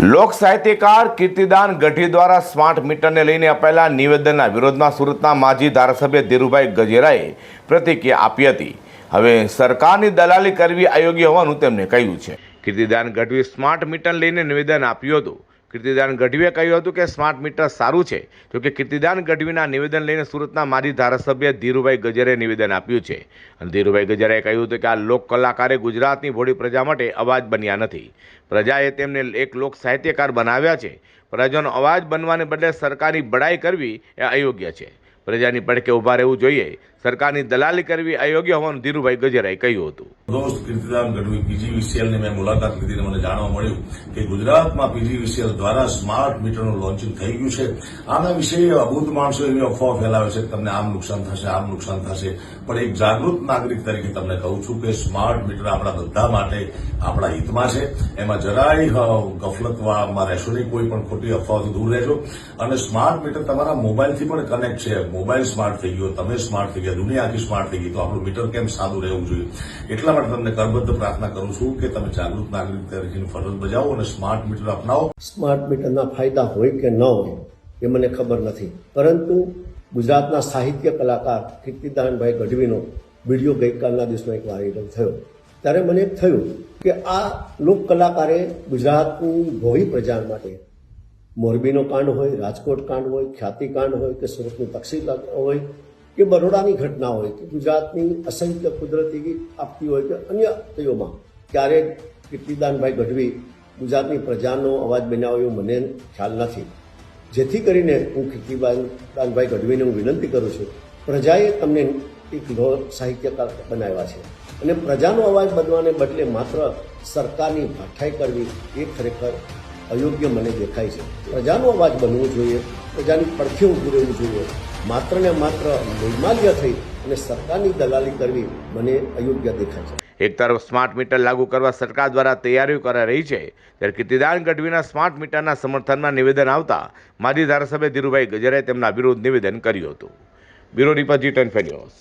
લોક સાહિત્યકાર કીર્તિદાન ગઢી દ્વારા સ્માર્ટ મીટરને લઈને અપાયેલા નિવેદનના વિરોધમાં સુરતના માજી ધારાસભ્ય ધીરુભાઈ ગજેરાએ પ્રતિક્રિયા આપી હતી. હવે સરકારની દલાલી કરવી અયોગ્ય હોવાનું તેમણે કહ્યું છે. કીર્તિદાન ગઢવી સ્માર્ટ મીટર લઈને નિવેદન આપ્યું હતું. કીર્તિદાન ગઢવીએ કહ્યું હતું કે સ્માર્ટ મીટર સારું છે, જોકે કીર્તિદાન ગઢવીના નિવેદન લઈને સુરતના માજી ધારાસભ્ય ધીરુભાઈ ગજરે નિવેદન આપ્યું છે. અને ધીરુભાઈ ગજરાએ કહ્યું હતું કે આ લોક કલાકારે ગુજરાતની ભોળી પ્રજા માટે અવાજ બન્યા નથી. પ્રજાએ તેમને એક લોક સાહિત્યકાર બનાવ્યા છે. પ્રજાનો અવાજ બનવાને બદલે સરકારની બડાઈ કરવી એ અયોગ્ય છે. પ્રજાની પડકે ઊભા રહેવું જોઈએ. સરકારની દલાલી કરવી અયોગ્ય હોવાનું ધીરુભાઈ ગજેરાએ કહ્યું હતું. દોસ્ત કીર્તિદાન ગઢવી પીજીવીસીએલની મેં મુલાકાત લીધી મને જાણવા મળ્યું કે ગુજરાતમાં પીજીવીસીએલ દ્વારા સ્માર્ટ મીટરનું લોન્ચિંગ થઈ ગયું છે. આના વિશે અભૂત માણસો એવી અફવા ફેલાવે છે તમને આમ નુકસાન થશે, આમ નુકસાન થશે. પણ એક જાગૃત નાગરિક તરીકે તમને કહું છું કે સ્માર્ટ મીટર આપણા બધા માટે આપણા હિતમાં છે. એમાં જરાય ગફલતમાં રહેશો નહીં, કોઈ પણ ખોટી અફવાઓથી દૂર રહેજો. અને સ્માર્ટ મીટર તમારા મોબાઈલથી પણ કનેક્ટ છે. મોબાઈલ સ્માર્ટ થઈ ગયો, તમે સ્માર્ટ થઈ ગયા દુનિયા આખી સ્માર્ટ થઈ ગઈ. તો આપણું મીટર કેમ સાદું રહેવું જોઈએ? એટલા માટે તમને કરબદ્ધ પ્રાર્થના કરું છું કે તમે જાગૃત નાગરિક તરીકેની ફરજ બજાવો અને સ્માર્ટ મીટર અપનાવો. સ્માર્ટ મીટરના ફાયદા હોય કે ન હોય એ મને ખબર નથી. પરંતુ ગુજરાતના સાહિત્ય કલાકાર કીર્તિદાનભાઈ ગઢવીનો વીડિયો ગઈકાલના દિવસમાં એક વાયરલ થયો. ત્યારે મને એમ થયું કે આ લોક કલાકારે ગુજરાતની ભોળી પ્રજા માટે મોરબીનો કાંડ હોય, રાજકોટ કાંડ હોય, ખ્યાતિ કાંડ હોય કે સુરતનું તક્ષી હોય કે બરોડાની ઘટના હોય કે ગુજરાતની અસંખ્ય કુદરતી આપતી હોય કે અન્ય આપતીઓમાં ક્યારેક કીર્તિદાનભાઈ ગઢવી ગુજરાતની પ્રજાનો અવાજ બન્યા હોય મને ખ્યાલ નથી. જેથી કરીને હું કીર્તિદાનભાઈ ગઢવીને હું વિનંતી કરું છું, પ્રજાએ તમને એક લો સાહિત્યકાર બનાવ્યા છે. અને પ્રજાનો અવાજ બનવાને બદલે માત્ર સરકારની ભાઠાઈ કરવી એ ખરેખર અયોગ્ય મને દેખાય છે. પ્રજાનો અવાજ બનવો જોઈએ, પ્રજાની પડખે ઊભી રહેવું જોઈએ. માત્ર ને માત્ર નિર્માલ્ય થઈ અને સરકારની દલાલી કરવી મને અયોગ્ય દેખાય છે. એક તરફ સ્માર્ટ મીટર લાગુ કરવા સરકાર દ્વારા તૈયારીઓ કરાઈ રહી છે, ત્યારે કીર્તિદાન ગઢવીના સ્માર્ટ મીટરના સમર્થનમાં નિવેદન આવતા માજી ધારાસભ્ય ધીરુભાઈ ગજરે તેમના વિરુદ્ધ નિવેદન કર્યું હતું. બ્યુરો રિપોર્ટ જી ટેન